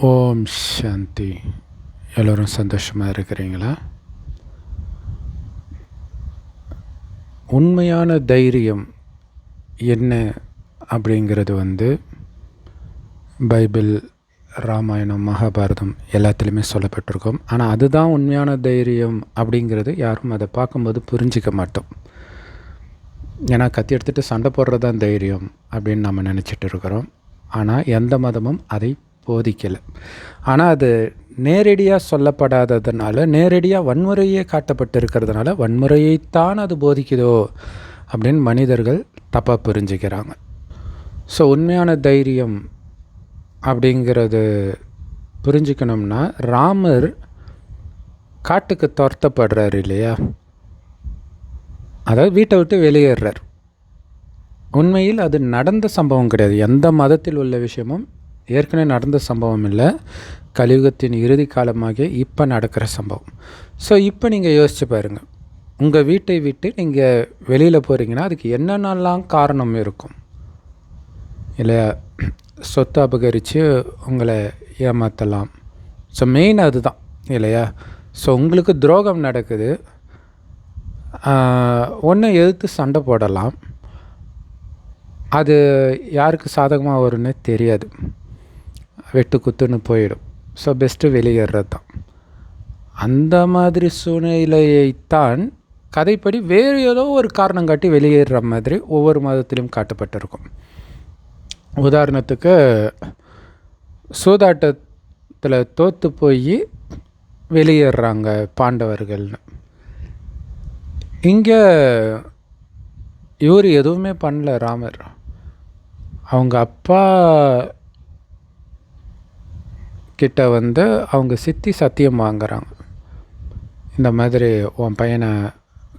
ஓம் சாந்தி. எல்லோரும் சந்தோஷமாக இருக்கிறீங்களா? உண்மையான தைரியம் என்ன அப்படிங்கிறது வந்து பைபிள் ராமாயணம் மகாபாரதம் எல்லாத்துலேயுமே சொல்லப்பட்டிருக்கும். ஆனால் அதுதான் உண்மையான தைரியம் அப்படிங்கிறது யாரும் அதை பார்க்கும்போது புரிஞ்சிக்க மாட்டோம். ஏன்னா கத்தி எடுத்துகிட்டு சண்டை போடுறது தான் தைரியம் அப்படின்னு நம்ம நினச்சிட்டு இருக்கிறோம். ஆனால் எந்த மதமும் அதை போதிக்கலை. ஆனால் அது நேரடியாக சொல்லப்படாததுனால நேரடியாக வன்முறையே காட்டப்பட்டு இருக்கிறதுனால வன்முறையைத்தான் அது போதிக்குதோ அப்படின்னு மனிதர்கள் தப்பாக புரிஞ்சுக்கிறாங்க. ஸோ உண்மையான தைரியம் அப்படிங்கிறது புரிஞ்சுக்கணும்னா ராமர் காட்டுக்கு துரத்தப்படுறார் இல்லையா? அதாவது வீட்டை விட்டு வெளியேறார். உண்மையில் அது நடந்த சம்பவம் கிடையாது. எந்த மதத்தில் உள்ள விஷயமும் ஏற்கனவே நடந்த சம்பவம் இல்லை. கலியுகத்தின் இறுதி காலமாகிய இப்போ நடக்கிற சம்பவம். ஸோ இப்போ நீங்கள் யோசிச்சு பாருங்கள் உங்கள் வீட்டை விட்டு நீங்கள் வெளியில் போகிறீங்கன்னா அதுக்கு என்னென்னலாம் காரணம் இருக்கும்? இல்லையா? சொத்து அபகரித்து உங்களை ஏமாற்றலாம் ஸோ மெயின் அதுதான். இல்லையா? ஸோ உங்களுக்கு துரோகம் நடக்குது. ஒன்று எதிர்த்து சண்டை போடலாம். அது யாருக்கு சாதகமாக வரும்னே தெரியாது. வெட்டு குத்துன்னு போயிடும். ஸோ பெஸ்ட்டு வெளியேறது தான் அந்த மாதிரி சூழ்நிலையைத்தான் கதைப்படி வேறு ஏதோ ஒரு காரணம் காட்டி வெளியேறுற மாதிரி ஒவ்வொரு மதத்திலும் காட்டப்பட்டிருக்கும். உதாரணத்துக்கு சூதாட்டத்தில் தோற்று போய் வெளியேறாங்க பாண்டவர்கள்னு. இங்கே இவர் எதுவுமே பண்ணல ராமர். அவங்க அப்பா கிட்ட வந்து அவங்க சித்தி சத்தியம் வாங்குறாங்க. இந்த மாதிரி உன் பையனை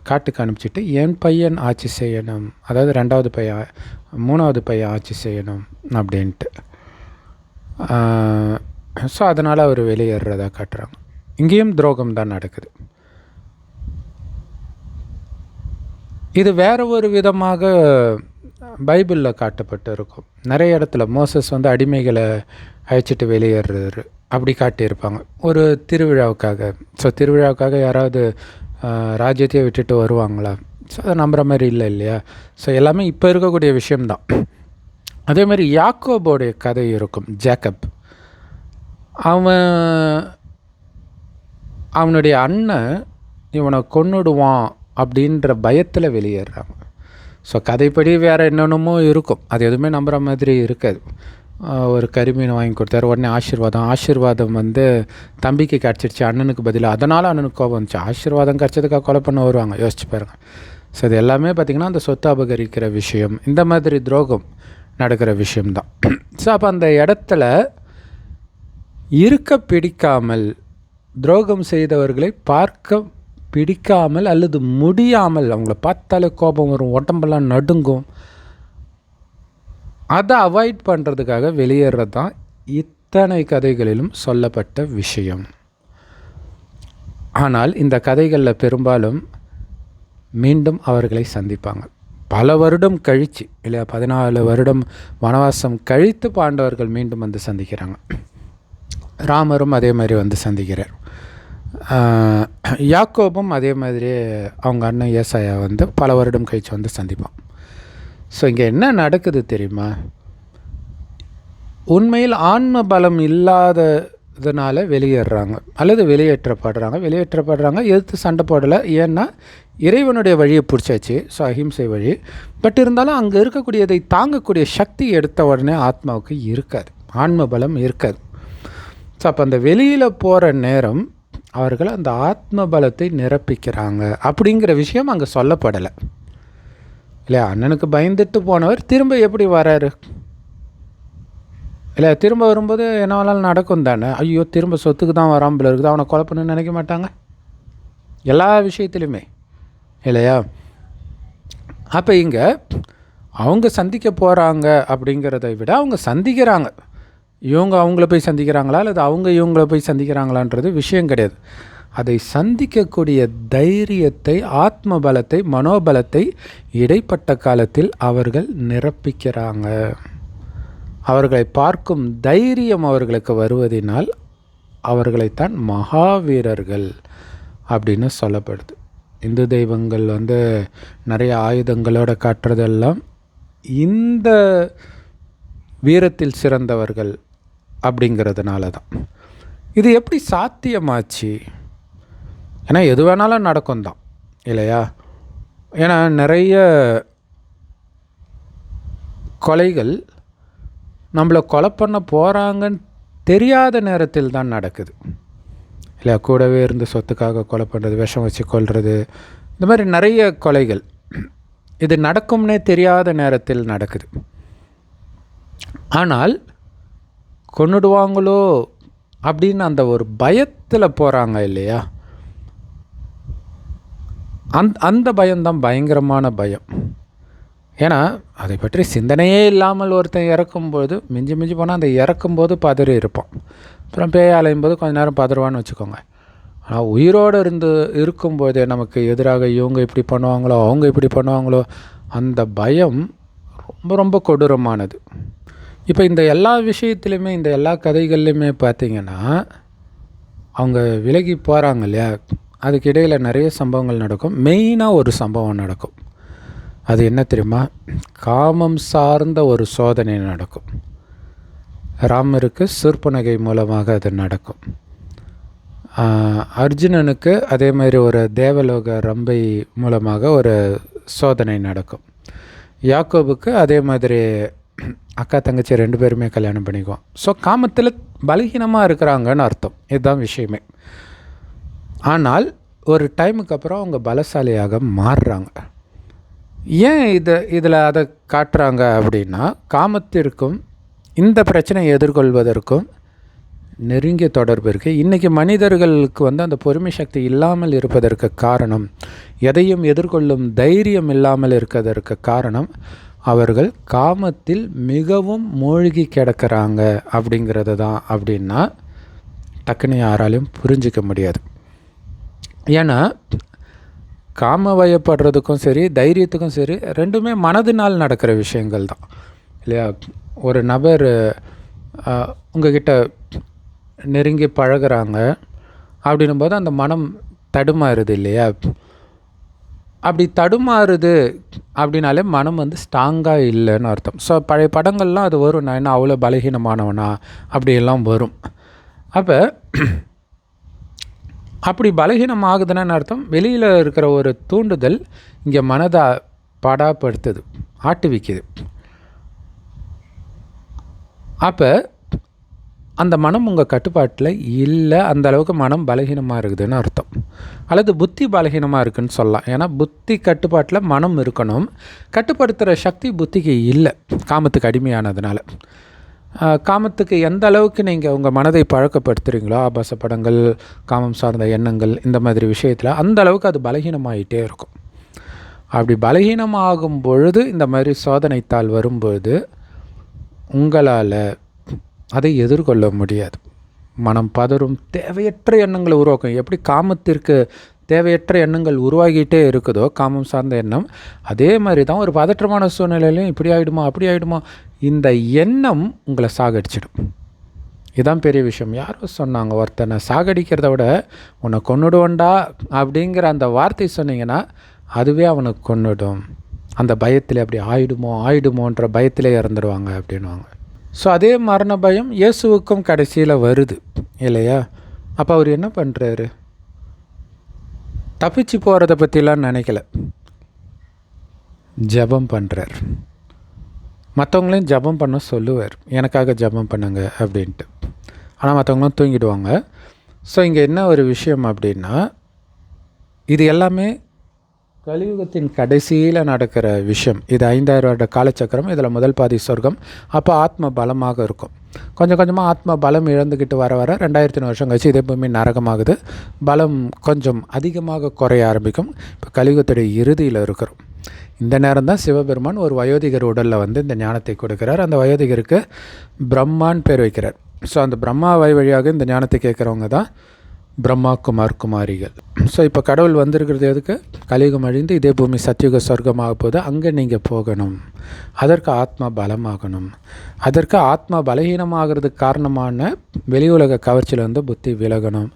காட்டுக்கு அனுப்பிச்சிட்டு என் பையன் ஆட்சி செய்யணும். அதாவது ரெண்டாவது பையன் மூணாவது பையன் ஆட்சி செய்யணும் அப்படின்ட்டு. ஸோ அதனால் அவர் வெளியேறதா காட்டுறாங்க. இங்கேயும் துரோகம் தான் நடக்குது. இது வேற ஒரு விதமாக பைபிளில் காட்டப்பட்டு இருக்கும் நிறைய இடத்துல மோசஸ் வந்து அடிமைகளை அழைச்சிட்டு வெளியேறாரு அப்படி காட்டியிருப்பாங்க. ஒரு திருவிழாவுக்காக. ஸோ திருவிழாவுக்காக யாராவது ராஜ்யத்தையே விட்டுட்டு வருவாங்களா? ஸோ அதை நம்புகிற மாதிரி இல்லை இல்லையா? ஸோ எல்லாமே இப்போ இருக்கக்கூடிய விஷயம்தான். அதே மாதிரி யாக்கோபோடைய கதை இருக்கும். ஜேக்கப். அவன் அவனுடைய அண்ணன் இவனை கொன்னுடுவான் அப்படின்ற பயத்தில் வெளியேறாங்க. ஸோ கதைப்படி வேறு என்னென்னமோ இருக்கும். அது எதுவுமே நம்புகிற மாதிரி இருக்காது. ஒரு கருமீன் வாங்கி கொடுத்தாரு உடனே ஆசீர்வாதம். ஆசீர்வாதம் வந்து தம்பிக்கு கிடச்சிருச்சு அண்ணனுக்கு பதிலாக அதனால் அண்ணனுக்கு கோபம் வந்துச்சு. ஆசீர்வாதம் கிடச்சதுக்காக கொலை பண்ண வருவாங்க? யோசிச்சு பாருங்கள் ஸோ இது எல்லாமே பார்த்திங்கன்னா அந்த சொத்து அபகரிக்கிற விஷயம் இந்த மாதிரி துரோகம் நடக்கிற விஷயம்தான். ஸோ அப்போ அந்த இடத்துல இருக்க பிடிக்காமல் துரோகம் செய்தவர்களை பார்க்க பிடிக்காமல் அல்லது முடியாமல் அவங்கள பார்த்தாலே கோபம் வரும் உடம்பெல்லாம் நடுங்கும். அதை அவாய்ட் பண்ணுறதுக்காக வெளியேறது தான் இத்தனை கதைகளிலும் சொல்லப்பட்ட விஷயம். ஆனால் இந்த கதைகளில் பெரும்பாலும் மீண்டும் அவர்களை சந்திப்பாங்க. பல வருடம் கழித்து இல்லையா பதினாலு வருடம் வனவாசம் கழித்து பாண்டவர்கள் மீண்டும் வந்து சந்திக்கிறாங்க. ராமரும் அதே மாதிரி வந்து சந்திக்கிறார். யாக்கோபும் அதே மாதிரியே அவங்க அண்ணன் ஏசாயா வந்து பல வருடம் கழித்து வந்து சந்திப்பான் ஸோ இங்கே என்ன நடக்குது தெரியுமா? உண்மையில் ஆன்ம பலம் இல்லாததுனால வெளியேறுறாங்க. அல்லது வெளியேற்றப்படுறாங்க. வெளியேற்றப்படுறாங்க. எதிர்த்து சண்டை போடலை. ஏன்னா இறைவனுடைய வழியை பிடிச்சாச்சு. ஸோ அஹிம்சை வழி. பட் இருந்தாலும் அங்கே இருக்கக்கூடியதை தாங்கக்கூடிய சக்தி எடுத்த உடனே ஆத்மாவுக்கு இருக்காது. ஆன்ம பலம் இருக்காது. ஸோ அப்போ அந்த வெளியில் போகிற நேரம் அவர்கள் அந்த ஆத்ம பலத்தை நிரப்பிக்கிறாங்க அப்படிங்கிற விஷயம் அங்கே சொல்லப்படலை. இல்லையா? அண்ணனுக்கு பயந்துட்டு போனவர் திரும்ப எப்படி வராரு? இல்லை திரும்ப வரும்போது என்ன வேணாலும் நடக்கும் தானே? ஐயோ திரும்ப சொத்துக்கு தான் வராமல் இருக்குது. அவனை கொலை நினைக்க மாட்டாங்க? எல்லா விஷயத்துலையுமே இல்லையா? அப்போ இங்கே அவங்க சந்திக்க போகிறாங்க அப்படிங்கிறத விட அவங்க சந்திக்கிறாங்க. இவங்க அவங்கள போய் சந்திக்கிறாங்களா? அல்லது அவங்க இவங்கள போய் சந்திக்கிறாங்களான்றது விஷயம் கிடையாது. அதை சந்திக்கக்கூடிய தைரியத்தை ஆத்ம பலத்தை மனோபலத்தை இடைப்பட்ட காலத்தில் அவர்கள் நிரப்பிக்கிறாங்க. அவர்களை பார்க்கும் தைரியம் அவர்களுக்கு வருவதினால் அவர்களைத்தான் மகாவீரர்கள் அப்படின்னு சொல்லப்படுது. இந்து தெய்வங்கள் வந்து நிறைய ஆயுதங்களோட காட்டுறதெல்லாம் இந்த வீரத்தில் சிறந்தவர்கள் அப்படிங்கிறதுனால தான் இது எப்படி சாத்தியமாச்சு? ஏன்னா எது வேணாலும் நடக்கும் தான் இல்லையா? ஏன்னா நிறைய கொலைகள் நம்மளை கொலை பண்ண போகிறாங்கன்னு தெரியாத நேரத்தில் தான் நடக்குது. இல்லை கூடவே இருந்து சொத்துக்காக கொலை பண்ணுறது விஷம் வச்சு கொல்றது இந்த மாதிரி நிறைய கொலைகள். இது நடக்கும்னே தெரியாத நேரத்தில் நடக்குது. ஆனால் கொன்னுடுவாங்களோ அப்படின்னு அந்த ஒரு பயத்தில் போகிறாங்க இல்லையா? அந் அந்த பயம்தான் பயங்கரமான பயம். ஏன்னா அதை பற்றி சிந்தனையே இல்லாமல் ஒருத்தன் இறக்கும்போது மிஞ்சி மிஞ்சி போனால் அந்த இறக்கும்போது பதறி இருப்பான். அப்புறம் பேய் அலையும் போது கொஞ்ச நேரம் பதறுவான்னு வச்சுக்கோங்க. ஆனால் உயிரோடு இருந்து இருக்கும்போதே நமக்கு எதிராக இவங்க இப்படி பண்ணுவாங்களோ அவங்க இப்படி பண்ணுவாங்களோ அந்த பயம் ரொம்ப ரொம்ப கொடூரமானது. இப்போ இந்த எல்லா விஷயத்துலையுமே இந்த எல்லா கதைகள்லையுமே பார்த்திங்கன்னா அவங்க விலகி போகிறாங்க இல்லையா? அதுக்கு இடையில் நிறைய சம்பவங்கள் நடக்கும். மெயினாக ஒரு சம்பவம் நடக்கும். அது என்ன தெரியுமா? காமம் சார்ந்த ஒரு சோதனை நடக்கும். ராமருக்கு சிற்பனகை மூலமாக அது நடக்கும். அர்ஜுனனுக்கு அதே மாதிரி ஒரு தேவலோக ரம்பை மூலமாக ஒரு சோதனை நடக்கும். யாக்கோபுக்கு அதே மாதிரி அக்கா தங்கச்சி ரெண்டு பேருமே கல்யாணம் பண்ணிக்குவோம். ஸோ காமத்தில் பலகீனமாக இருக்கிறாங்கன்னு அர்த்தம். இதுதான் விஷயமே. ஆனால் ஒரு டைமுக்கு அப்புறம் அவங்க பலசாலியாக மாறுறாங்க. ஏன் இதை இதில் அதை காட்டுறாங்க அப்படின்னா காமத்திற்கும் இந்த பிரச்சனையை எதிர்கொள்வதற்கும் நெருங்கிய தொடர்பு இருக்குது இன்றைக்கி மனிதர்களுக்கு வந்து அந்த பொறுமை சக்தி இல்லாமல் இருப்பதற்கு காரணம் எதையும் எதிர்கொள்ளும் தைரியம் இல்லாமல் இருக்கிறதற்கு காரணம் அவர்கள் காமத்தில் மிகவும் மூழ்கி கிடக்கிறாங்க அப்படிங்கிறது தான் அப்படின்னா டக்குன்னு யாராலையும் புரிஞ்சிக்க முடியாது. ஏன்னா காம வயப்படுறதுக்கும் சரி தைரியத்துக்கும் சரி ரெண்டுமே மனதினால் நடக்கிற விஷயங்கள் தான். இல்லையா? ஒரு நபர் உங்ககிட்ட நெருங்கி பழகிறாங்க அப்படின்னும் போது அந்த மனம் தடுமாறுது இல்லையா? அப்படி தடுமாறுது அப்படின்னாலே மனம் வந்து ஸ்ட்ராங்காக இல்லைன்னு அர்த்தம். ஸோ பழைய படங்கள்லாம் அது வரும். நான் என்ன அவ்வளோ பலகீனமானவனா? அப்படியெல்லாம் வரும். அப்போ அப்படி பலகீனம் ஆகுதுன்னு அர்த்தம். வெளியில் இருக்கிற ஒரு தூண்டுதல் இங்கே மனதை பாடாப்படுத்துது ஆட்டுவிக்குது. அப்போ அந்த மனம் உங்கள் கட்டுப்பாட்டில் இல்லை அந்த அளவுக்கு மனம் பலகீனமாக இருக்குதுன்னு அர்த்தம். அல்லது புத்தி பலகீனமாக இருக்குதுன்னு சொல்லலாம். ஏன்னா புத்தி கட்டுப்பாட்டில் மனம் இருக்கணும். கட்டுப்படுத்துகிற சக்தி புத்திக்கு இல்லை. காமத்துக்கு அடிமையானதுனால. காமத்துக்கு எந்த அளவுக்கு நீங்கள் உங்கள் மனதை பழக்கப்படுத்துகிறீங்களோ ஆபாச படங்கள் காமம் சார்ந்த எண்ணங்கள் இந்த மாதிரி விஷயத்தில் அந்த அளவுக்கு அது பலகீனமாகிட்டே இருக்கும். அப்படி பலகீனமாகும் பொழுது இந்த மாதிரி சோதனைத்தாள் வரும்பொழுது உங்களால் அதை எதிர்கொள்ள முடியாது. மனம் பதறும் தேவையற்ற எண்ணங்களை உருவாக்கும். எப்படி காமத்திற்கு தேவையற்ற எண்ணங்கள் உருவாகிட்டே இருக்குதோ காமம் சார்ந்த எண்ணம் அதே மாதிரி தான் ஒரு பதற்றமான சூழ்நிலையிலையும் இப்படி ஆகிடுமா அப்படி ஆகிடுமா இந்த எண்ணம் உங்களை சாகடிச்சிடும். இதுதான் பெரிய விஷயம். யாரோ சொன்னாங்க ஒருத்தனை சாகடிக்கிறத விட உன்னை கொண்டுடுவோண்டா அப்படிங்கிற அந்த வார்த்தை சொன்னீங்கன்னா அதுவே அவனுக்கு கொண்டுடும் அந்த பயத்தில் அப்படி ஆயிடுமோ ஆயிடுமோன்ற பயத்திலே இறந்துடுவாங்க அப்படின்வாங்க ஸோ அதே மரண பயம் இயேசுவுக்கும் கடைசியில் வருது இல்லையா? அப்போ அவர் என்ன பண்ணுறாரு தப்பிச்சு போகிறத பற்றிலாம் நினைக்கல. ஜபம் பண்ணுறார் மற்றவங்களையும் ஜபம் பண்ண சொல்லுவார். எனக்காக ஜபம் பண்ணுங்க அப்படின்ட்டு. ஆனால் மற்றவங்களும் தூங்கிடுவாங்க. ஸோ இங்கே என்ன ஒரு விஷயம் அப்படின்னா இது எல்லாமே கலியுகத்தின் கடைசியில் நடக்கிற விஷயம் இது ஐந்தாயிரம் வருட காலச்சக்கரம் இதில் முதல் பாதி சொர்க்கம். அப்போ ஆத்ம பலமாக இருக்கும். கொஞ்சம் கொஞ்சமாக ஆத்ம பலம் இழந்துக்கிட்டு வர வர ரெண்டாயிரத்தி வருஷம் கழிச்சு இதே பூமி நரகமாகுது. பலம் கொஞ்சம் அதிகமாக குறைய ஆரம்பிக்கும். இப்போ கலியுகத்துடைய இறுதியில் இருக்கிறோம். இந்த நேரம் தான் சிவபெருமான் ஒரு வயோதிகர் உடலில் வந்து இந்த ஞானத்தை கொடுக்கிறார். அந்த வயோதிகருக்கு பிரம்மான் பேர் வைக்கிறார். ஸோ அந்த பிரம்மா வழி வழியாக இந்த ஞானத்தை கேட்குறவங்க தான் பிரம்மா குமார் குமாரிகள். ஸோ இப்போ கடவுள் வந்திருக்கிறது எதுக்கு? கலியுகம் அழிந்து இதே பூமி சத்தியுக சொர்க்கமாக போது அங்கே நீங்கள் போகணும். அதற்கு ஆத்மா பலமாகணும். அதற்கு ஆத்மா பலகீனமாகிறதுக்கு காரணமான வெளி உலக கவர்ச்சியிலேருந்து புத்தி விலகணும்.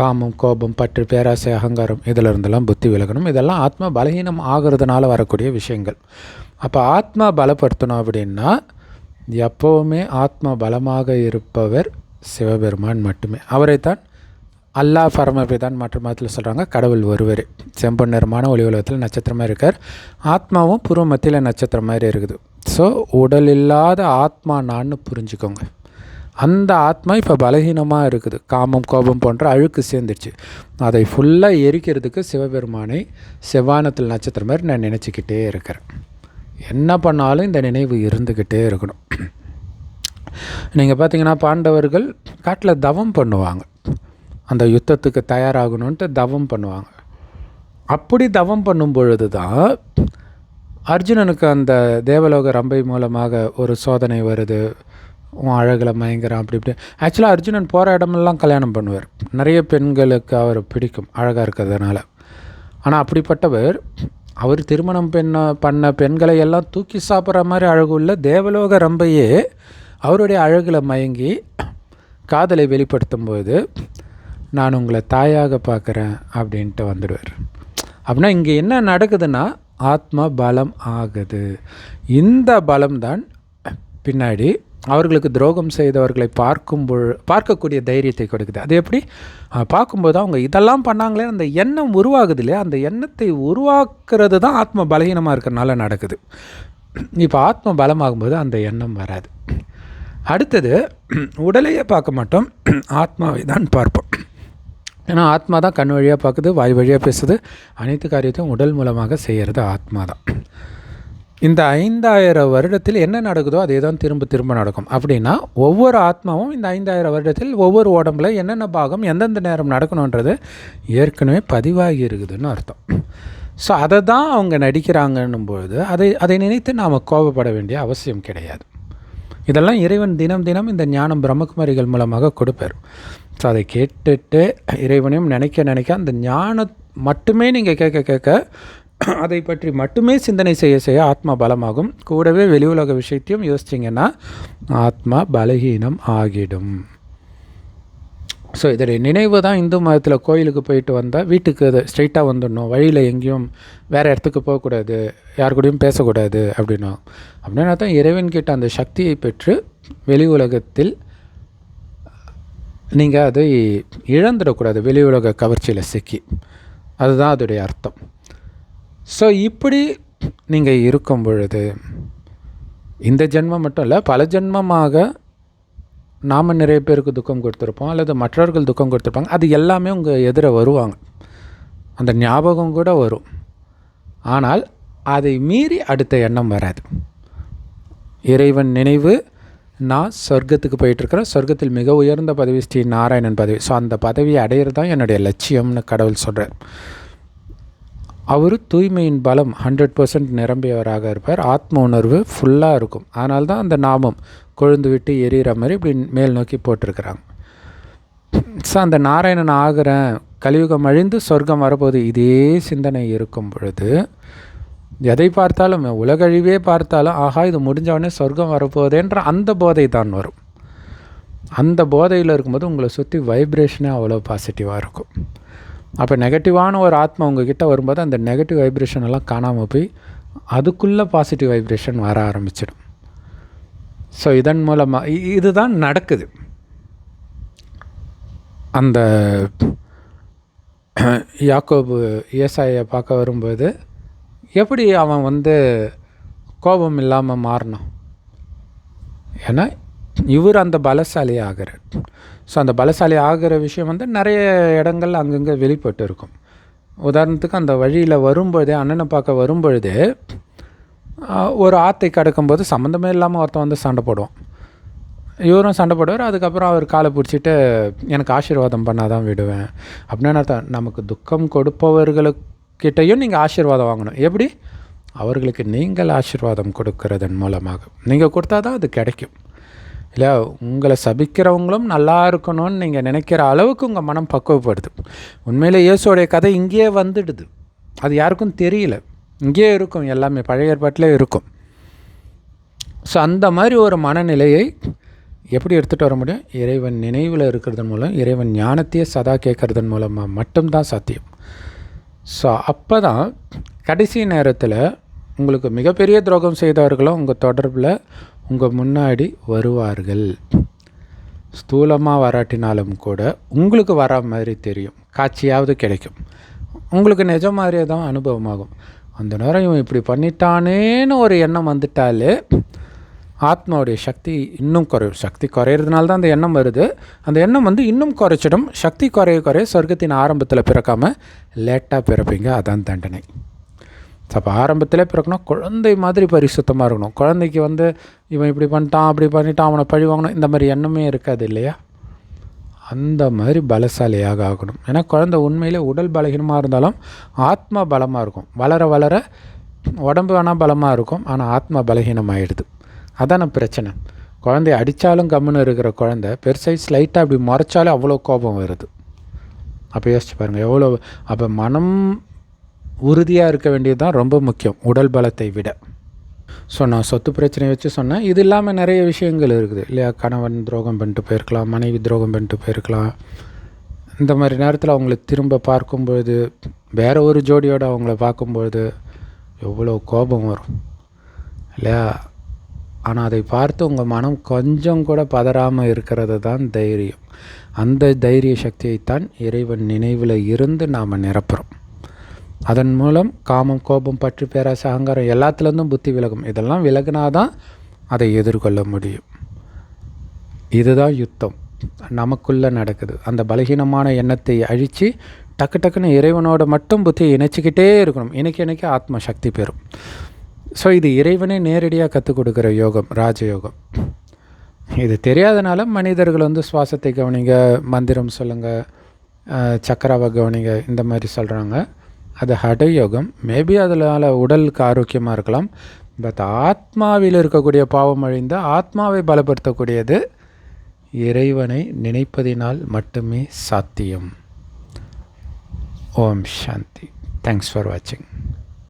காமம் கோபம் பற்று பேராசை அகங்காரம் இதிலிருந்தெல்லாம் புத்தி விலகணும். இதெல்லாம் ஆத்மா பலகீனம் ஆகிறதுனால வரக்கூடிய விஷயங்கள். அப்போ ஆத்மா பலப்படுத்தணும் அப்படின்னா எப்போவுமே ஆத்மா பலமாக இருப்பவர் சிவபெருமான் மட்டுமே. அவரைத்தான் அல்லாஹ் பரமபிதான் மற்ற மதத்தில் சொல்கிறாங்க கடவுள் ஒருவர். செம்பன் நிறமான ஒளி உலகத்தில் நட்சத்திரமாக இருக்கார். ஆத்மாவும் பூர்வ மத்தியில் நட்சத்திரம் மாதிரி இருக்குது. ஸோ உடல் இல்லாத ஆத்மா நான்னு புரிஞ்சுக்கோங்க. அந்த ஆத்மா இப்போ பலகீனமாக இருக்குது. காமம் கோபம் போன்ற அழுக்கு சேர்ந்துருச்சு. அதை ஃபுல்லாக எரிக்கிறதுக்கு சிவபெருமானை செவ்வானத்தில் நட்சத்திரம் மாதிரி நான் நினச்சிக்கிட்டே இருக்கிறேன். என்ன பண்ணாலும் இந்த நினைவு இருந்துக்கிட்டே இருக்கணும். நீங்கள் பார்த்தீங்கன்னா பாண்டவர்கள் காட்டில் தவம் பண்ணுவாங்க. அந்த யுத்தத்துக்கு தயாராகணுன்ட்டு தவம் பண்ணுவாங்க. அப்படி தவம் பண்ணும் பொழுது தான் அர்ஜுனனுக்கு அந்த தேவலோக ரம்பை மூலமாக ஒரு சோதனை வருது. உன் அழகில் மயங்கிறான் அப்படி இப்படி. ஆக்சுவலாக அர்ஜுனன் போகிற இடமெல்லாம் கல்யாணம் பண்ணுவார். நிறைய பெண்களுக்கு அவர் பிடிக்கும் அழகாக இருக்கிறதுனால. ஆனால் அப்படிப்பட்டவர் அவர் திருமணம் பெண்ண பண்ண பெண்களை எல்லாம் தூக்கி சாப்பிட்ற மாதிரி அழகு உள்ள தேவலோக ரம்பையே அவருடைய அழகில் மயங்கி காதலை வெளிப்படுத்தும் போது நான் உங்களை தாயாக பார்க்குறேன் அப்படின்ட்டு வந்துடுவார். அப்படின்னா இங்கே என்ன நடக்குதுன்னா ஆத்மா பலம் ஆகுது. இந்த பலம்தான் பின்னாடி அவர்களுக்கு துரோகம் செய்தவர்களை பார்க்கும்போது பார்க்கக்கூடிய தைரியத்தை கொடுக்குது. அது எப்படி? பார்க்கும்போது அவங்க இதெல்லாம் பண்ணாங்களே அந்த எண்ணம் உருவாகுது இல்லையா? அந்த எண்ணத்தை உருவாக்குறது தான் ஆத்ம பலகீனமாக இருக்கிறனால நடக்குது. இப்போ ஆத்ம பலமாகும்போது அந்த எண்ணம் வராது. அடுத்தது உடலையே பார்க்க மாட்டோம் ஆத்மாவை தான் பார்ப்போம். ஏன்னா ஆத்மா தான் கண் வழியாக பார்க்குது வாய் வழியாக பேசுது. அனைத்து காரியத்தையும் உடல் மூலமாக செய்கிறது ஆத்மா தான். இந்த ஐந்தாயிரம் வருடத்தில் என்ன நடக்குதோ அதே தான் திரும்ப திரும்ப நடக்கும். அப்படின்னா ஒவ்வொரு ஆத்மாவும் இந்த ஐந்தாயிரம் வருடத்தில் ஒவ்வொரு உடம்புல என்னென்ன பாகம் எந்தெந்த நேரம் நடக்கணுன்றது ஏற்கனவே பதிவாகி இருக்குதுன்னு அர்த்தம். ஸோ அதை தான் அவங்க நடிக்கிறாங்கன்னும் பொழுது அதை அதை நினைத்து நாம் கோபப்பட வேண்டிய அவசியம் கிடையாது. இதெல்லாம் இறைவன் தினம் தினம் இந்த ஞானம் பிரம்மகுமாரிகள் மூலமாக கொடுப்பார். ஸோ அதை கேட்டுட்டு இறைவனையும் நினைக்க நினைக்க அந்த ஞானம் மட்டுமே நீங்கள் கேட்க கேட்க அதை பற்றி மட்டுமே சிந்தனை செய்ய செய்ய ஆத்மா பலமாகும். கூடவே வெளி உலக விஷயத்தையும் யோசிச்சிங்கன்னா ஆத்மா பலகீனம் ஆகிடும். ஸோ இதோடைய நினைவு தான் இந்து மதத்தில் கோயிலுக்கு போயிட்டு வந்தால் வீட்டுக்கு அது ஸ்ட்ரைட்டாக வந்துடணும். வழியில் எங்கேயும் வேறு இடத்துக்கு போகக்கூடாது யார் கூடயும் பேசக்கூடாது அப்படின்னா அப்படின்னா தான் இறைவன்கிட்ட அந்த சக்தியை பெற்று வெளி உலகத்தில் நீங்கள் அதை இழந்துடக்கூடாது. வெளி உலக கவர்ச்சியில் சிக்கி. அதுதான் அதோடைய அர்த்தம். ஸோ இப்படி நீங்கள் இருக்கும் பொழுது இந்த ஜென்மம் மட்டும் இல்லை பல ஜென்மமாக நாம் நிறைய பேருக்கு துக்கம் கொடுத்துருப்போம் அல்லது மற்றவர்கள் துக்கம் கொடுத்துருப்பாங்க. அது எல்லாமே உங்கள் எதிர வருவாங்க. அந்த ஞாபகம் கூட வரும். ஆனால் அதை மீறி அடுத்த எண்ணம் வராது. இறைவன் நினைவு நான் சொர்க்கத்துக்கு போயிட்டுருக்கிறேன். சொர்க்கத்தில் மிக உயர்ந்த பதவி ஸ்ரீ நாராயணன் பதவி. ஸோ அந்த பதவியை அடையிறது தான் என்னுடைய லட்சியம்னு கடவுள் சொல்கிறார் அவர் தூய்மையின் பலம் ஹண்ட்ரட் பர்சன்ட் நிரம்பியவராக இருப்பார். ஆத்ம உணர்வு ஃபுல்லாக இருக்கும். அதனால தான் அந்த நாமம் கொழுந்து விட்டு எரியிற மாதிரி இப்படி மேல் நோக்கி போட்டிருக்கிறாங்க. ஸோ அந்த நாராயணன் ஆகிறேன் கலியுகம் அழிந்து சொர்க்கம் வரப்போகுது இதே சிந்தனை இருக்கும் பொழுது எதை பார்த்தாலும் உலகழிவே பார்த்தாலும் ஆகா இது முடிஞ்சவொடனே சொர்க்கம் வரப்போகுதேன்ற அந்த போதை தான் வரும். அந்த போதையில் இருக்கும்போது உங்களை சுற்றி வைப்ரேஷனே அவ்வளோ பாசிட்டிவாக இருக்கும். அப்போ நெகட்டிவான ஒரு ஆத்மா உங்ககிட்ட வரும்போது அந்த நெகட்டிவ் வைப்ரேஷன் எல்லாம் காணாமல் போய் அதுக்குள்ளே பாசிட்டிவ் வைப்ரேஷன் வர ஆரம்பிச்சிடும். ஸோ இதன் மூலமாக இதுதான் நடக்குது. அந்த யாக்கோபு ஏசாயை பார்க்க வரும்போது எப்படி அவன் வந்து கோபம் இல்லாமல் மாறினான்? ஏன்னா இவர் அந்த பலசாலி ஆகிறார் ஸோ அந்த பலசாலி ஆகிற விஷயம் வந்து நிறைய இடங்கள் அங்கங்கே வெளிப்பட்டு இருக்கும். உதாரணத்துக்கு அந்த வழியில் வரும்பொழுதே அண்ணனை பார்க்க வரும்பொழுதே ஒரு ஆத்தை கடக்கும்போது சம்மந்தமே இல்லாமல் ஒருத்தன் வந்து சண்டை போடுவான். இவரும் சண்டை போடுவார் அதுக்கப்புறம் அவர் காலை பிடிச்சிட்டு எனக்கு ஆசீர்வாதம் பண்ணால் தான் விடுவேன். அப்படின்னு அர்த்தம். நமக்கு துக்கம் கிட்டையும் நீங்கள் ஆசீர்வாதம் வாங்கணும். எப்படி? அவர்களுக்கு நீங்கள் ஆசீர்வாதம் கொடுக்கறதன் மூலமாக. நீங்கள் கொடுத்தா தான் அது கிடைக்கும். இல்லை உங்களை சபிக்கிறவங்களும் நல்லா இருக்கணும்னு நீங்கள் நினைக்கிற அளவுக்கு உங்கள் மனம் பக்குவப்படுது. உண்மையில் இயேசுடைய கதை இங்கேயே வந்துடுது. அது யாருக்கும் தெரியல. இங்கேயே இருக்கும். எல்லாமே பழைய ஏற்பாட்டிலே இருக்கும். ஸோ அந்த மாதிரி ஒரு மனநிலையை எப்படி எடுத்துகிட்டு வர முடியும்? இறைவன் நினைவில் இருக்கிறதன் மூலம் இறைவன் ஞானத்தையே சதா கேட்கறதன் மூலமாக மட்டும்தான் சாத்தியம். ஸோ அப்போ தான் கடைசி நேரத்தில் உங்களுக்கு மிகப்பெரிய துரோகம் செய்தவர்களும் உங்கள் தொடர்பில் உங்கள் முன்னாடி வருவார்கள். ஸ்தூலமாக வராட்டினாலும் கூட உங்களுக்கு வர மாதிரி தெரியும். காட்சியாவது கிடைக்கும். உங்களுக்கு நிஜ மாதிரியே தான் அனுபவமாகும். அந்த நேரம் இவன் இப்படி பண்ணிட்டானேன்னு ஒரு எண்ணம் வந்துட்டாலே ஆத்மாவுடைய சக்தி இன்னும் குறையும் சக்தி குறையிறதுனால தான் அந்த எண்ணம் வருது. அந்த எண்ணம் வந்து இன்னும் குறைச்சிடும். சக்தி குறைய குறைய சொர்க்கத்தின் ஆரம்பத்தில் பிறக்காமல் லேட்டாக பிறப்பீங்க. அதான் தண்டனை. அப்போ ஆரம்பத்தில் பிறக்கணும். குழந்தை மாதிரி பரிசுத்தமாக இருக்கணும். குழந்தைக்கு வந்து இவன் இப்படி பண்ணிட்டான் அப்படி பண்ணிட்டான் அவனை பழி வாங்கணும். இந்த மாதிரி எண்ணமே இருக்காது இல்லையா? அந்த மாதிரி பலசாலியாக ஆகணும். ஏன்னா குழந்தை உண்மையிலே உடல் பலகீனமாக இருந்தாலும் ஆத்மா பலமாக இருக்கும். வளர வளர உடம்பு வேணால் பலமாக இருக்கும். ஆனால் ஆத்மா பலகீனமாகிடுது அதான பிரச்சனை. குழந்தைய அடித்தாலும் கம்முன்னு இருக்கிற குழந்தை பெருசைஸ் ஸ்லைட்டாக அப்படி முறைச்சாலே அவ்வளோ கோபம் வருது. அப்போ யோசிச்சு பாருங்கள் எவ்வளோ அப்போ மனம் உறுதியாக இருக்க வேண்டியது தான் ரொம்ப முக்கியம் உடல் பலத்தை விட. ஸோ நான் சொத்து பிரச்சனையை வச்சு சொன்னேன். இது இல்லாமல் நிறைய விஷயங்கள் இருக்குது. இல்லையா கணவன் துரோகம் பண்ணிட்டு போயிருக்கலாம் மனைவி துரோகம் பண்ணிட்டு போயிருக்கலாம். இந்த மாதிரி நேரத்தில் அவங்கள திரும்ப பார்க்கும்பொழுது வேறு ஒரு ஜோடியோடு அவங்கள பார்க்கும்பொழுது எவ்வளோ கோபம் வரும். இல்லையா? ஆனால் அதை பார்த்து உங்கள் மனம் கொஞ்சம் கூட பதறாமல் இருக்கிறது தான் தைரியம். அந்த தைரிய சக்தியைத்தான் இறைவன் நினைவில் இருந்து நாம் நிரப்புகிறோம் அதன் மூலம் காமம் கோபம் பற்று பேராசை அகங்காரம் எல்லாத்துலேருந்தும் புத்தி விலகும். இதெல்லாம் விலகினாதான் அதை எதிர்கொள்ள முடியும். இதுதான் யுத்தம். நமக்குள்ளே நடக்குது. அந்த பலகீனமான எண்ணத்தை அழித்து டக்கு டக்குன்னு இறைவனோட மட்டும் புத்தியை இணைச்சிக்கிட்டே இருக்கணும். இணைக்க இணைக்க ஆத்ம சக்தி பெறும். ஸோ இது இறைவனே நேரடியாக கற்றுக் கொடுக்குற யோகம் ராஜயோகம். இது தெரியாதனால மனிதர்கள் வந்து சுவாசத்தை கவனிங்க மந்திரம் சொல்லுங்கள் சக்கராவை கவனிங்க இந்த மாதிரி சொல்கிறாங்க அது ஹடயோகம் மேபி அதனால் உடலுக்கு ஆரோக்கியமாக இருக்கலாம். பட் ஆத்மாவில் இருக்கக்கூடிய பாவம் அழிந்த ஆத்மாவை பலப்படுத்தக்கூடியது இறைவனை நினைப்பதினால் மட்டுமே சாத்தியம். ஓம் சாந்தி. தேங்க்ஸ் ஃபார் வாட்சிங்